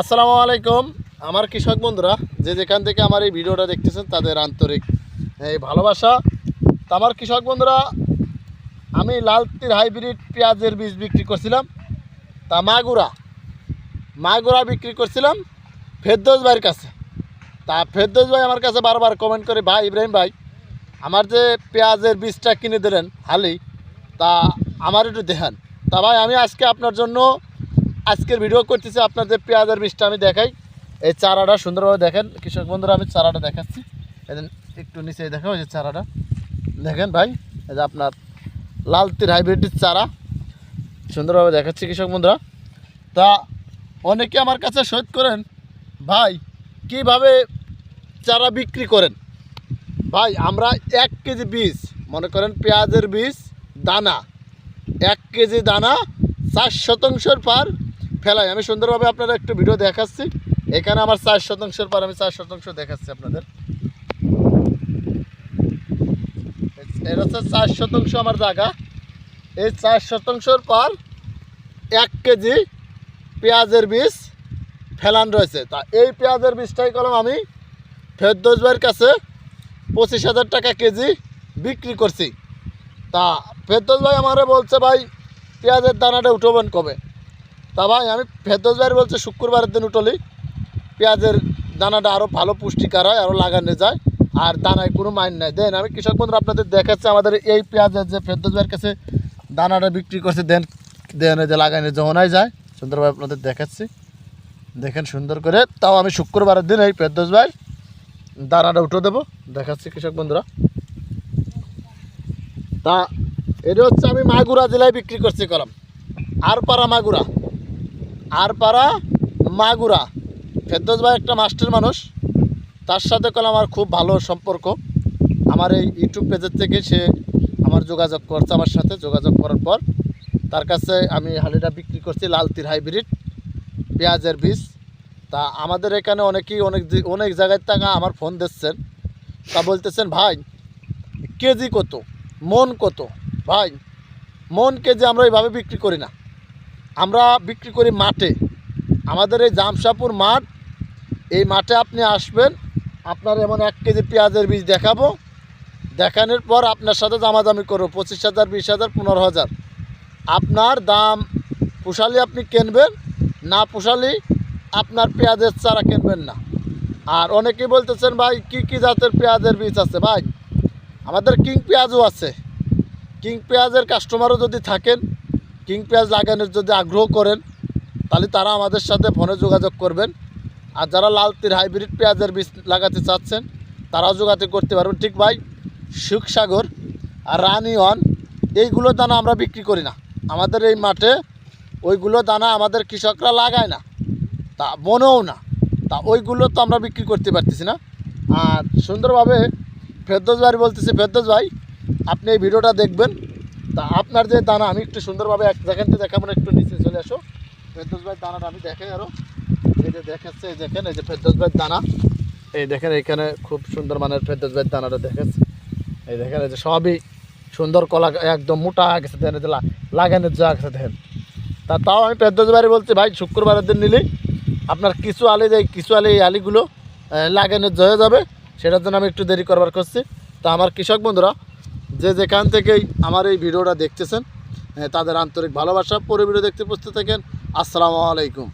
আসসালামু আলাইকুম। আমার কৃষক বন্ধুরা, যে যেখান থেকে আমার এই ভিডিওটা দেখতেছেন, তাদের আন্তরিক, এই ভালোবাসা। তা আমার কৃষক বন্ধুরা, আমি লাল তীর হাইব্রিড পেঁয়াজের বীজ বিক্রি করছিলাম, তা মাগুরা মাগুরা বিক্রি করছিলাম ফেরদোস ভাইয়ের কাছে। তা ফেরদোস ভাই আমার কাছে বারবার কমেন্ট করে, ভাই ইব্রাহিম ভাই, আমার যে পেঁয়াজের বীজটা কিনে দিলেন হালি, তা আমার একটু দেখান। তা ভাই, আমি আজকে আপনার জন্য আজকের ভিডিও করতেছি আপনাদের পেঁয়াজের বীজটা আমি দেখাই। এই চারাটা সুন্দরভাবে দেখেন। কৃষক বন্ধুরা, আমি চারাটা দেখাচ্ছি। একটু নিচে দেখা যে চারাটা। দেখেন ভাই, এই যে আপনার লাল তীর হাইব্রিডের চারা। সুন্দরভাবে দেখাচ্ছি কৃষক বন্ধুরা। তা অনেকে আমার কাছে শোধ করেন, ভাই, কীভাবে চারা বিক্রি করেন? ভাই, আমরা এক কেজি বীজ, মনে করেন পেঁয়াজের বীজ, দানা। এক কেজি দানা চার শতাংশের পার ফেলাই। আমি সুন্দরভাবে আপনারা একটু ভিডিও দেখাচ্ছি। এখানে আমার চার শতাংশের পর আমি চার শতাংশ দেখাচ্ছি আপনাদের। হচ্ছে চার শতাংশ আমার জায়গা। এই চার শতাংশের পর এক কেজি পেঁয়াজের বীজ ফেলান রয়েছে। তা এই পেঁয়াজের বীজটাই কলম আমি ফেরদোস ভাইয়ের কাছে পঁচিশ হাজার টাকা কেজি বিক্রি করছি। তা ফেরদোস ভাই আমারে বলছে, ভাই, পেঁয়াজের দানাটা উঠবেন কবে? তা ভাই, আমি ফেরদোস ভাই বলছি, শুক্রবারের দিন উঠলি। পেঁয়াজের দানাটা আরও ভালো পুষ্টিকার হয় আরও লাগানো যায়। আর দানায় কোনো মাইন নাই। দেন আমি কৃষক বন্ধুরা আপনাদের দেখাচ্ছি, আমাদের এই পেঁয়াজের যে ফেরদোস ভাইয়ের কাছে দানাটা বিক্রি করছে, দেন দেন যে লাগানো যখনই যায়। সুন্দরভাবে আপনাদের দেখাচ্ছি। দেখেন সুন্দর করে। তাও আমি শুক্রবারের দিন এই ফেরদোস ভাই দানাটা উঠে দেবো। দেখাচ্ছি কৃষক বন্ধুরা। তা, এটা হচ্ছে আমি মাগুরা জেলায় বিক্রি করছি কলাম। আর পাড়া মাগুরা। আর পাড়া মাগুরা। ফেরদোস ভাই একটা মাস্টার মানুষ। তার সাথে কলাম আমার খুব ভালো সম্পর্ক। আমার এই ইউটিউব পেজের থেকে সে আমার যোগাযোগ করছে আমার সাথে। যোগাযোগ করার পর তার কাছে আমি হালিটা বিক্রি করছি লাল তীর হাইব্রিড। পেঁয়াজের বীজ। তা আমাদের এখানে অনেকেই অনেক অনেক জায়গায় টাকা আমার ফোন দিচ্ছেন। তা বলতেছেন, ভাই, কেজি কত? মন কত? ভাই, মন কেজি আমরা এইভাবে বিক্রি করি না। আমরা বিক্রি করি মাঠে। আমাদের এই জামশাপুর মাঠ, এই মাঠে আপনি আসবেন, আপনার এমন এক কেজি পেঁয়াজের বীজ দেখাবো। দেখানোর পর আপনার সাথে দামাদামি করব, পঁচিশ হাজার, বিশ হাজার, পনেরো হাজার। আপনার দাম পোষালি আপনি কিনবেন, না পোষালি আপনার পেঁয়াজের চারা কিনবেন না। আর অনেকেই বলতেছেন, ভাই, কি কি জাতের পেঁয়াজের বীজ আছে? ভাই, আমাদের কিং পেঁয়াজও আছে। কিং পেঁয়াজের কাস্টমারও যদি থাকেন কিং পেঁয়াজ লাগানোর যদি আগ্রহ করেন, তাহলে তারা আমাদের সাথে ফোনে যোগাযোগ করবেন। আর যারা লাল তীর হাইব্রিড পেঁয়াজের বীজ লাগাতে চাচ্ছেন, তারাও যোগাযোগ করতে পারবেন। ঠিক ভাই সুখসাগর আর রানিওয়ান এইগুলো দানা আমরা বিক্রি করি না। আমাদের এই মাঠে ওইগুলো দানা আমাদের কৃষকরা লাগায় না, তা মনেও না। তা ওইগুলো তো আমরা বিক্রি করতে পারতেছি না। আর সুন্দরভাবে ফেরদোস ভাই বলতেছি, ফেরদোস ভাই, আপনি এই ভিডিওটা দেখবেন তা আপনার যে দানা, আমি একটু সুন্দরভাবে এক জায়গাতে দেখাবো না, একটু নিচে চলে আসো। ফেরদোস ভাই দানাটা আমি দেখাই আরও এই যে দেখাচ্ছে, এই দেখেন, এই যে ফেরদোস ভাইয়ের দানা। এই দেখেন এখানে খুব সুন্দর মানের ফেরদোস ভাইয়ের দানাটা দেখাচ্ছে। এই দেখেন, এই যে সবই সুন্দর কলা, একদম মোটা গেছে দেখেন, এই যে লাগানোর যা গেছে দেখেন। তা তাও আমি পেদ্দজ বাড়ি বলছি, ভাই, শুক্রবারের দিন নিলে আপনার কিছু আলি দেয়, কিছু আলি এই আলিগুলো লাগানোর জয়ে যাবে। সেটার জন্য আমি একটু দেরি করবার করছি। তা আমার কৃষক বন্ধুরা যে যেখান থেকেই আমার এই ভিডিওটা দেখতেছেন তাদের আন্তরিক ভালোবাসা। পরে ভিডিও দেখতে বসতে থাকেন। আসসালামু আলাইকুম।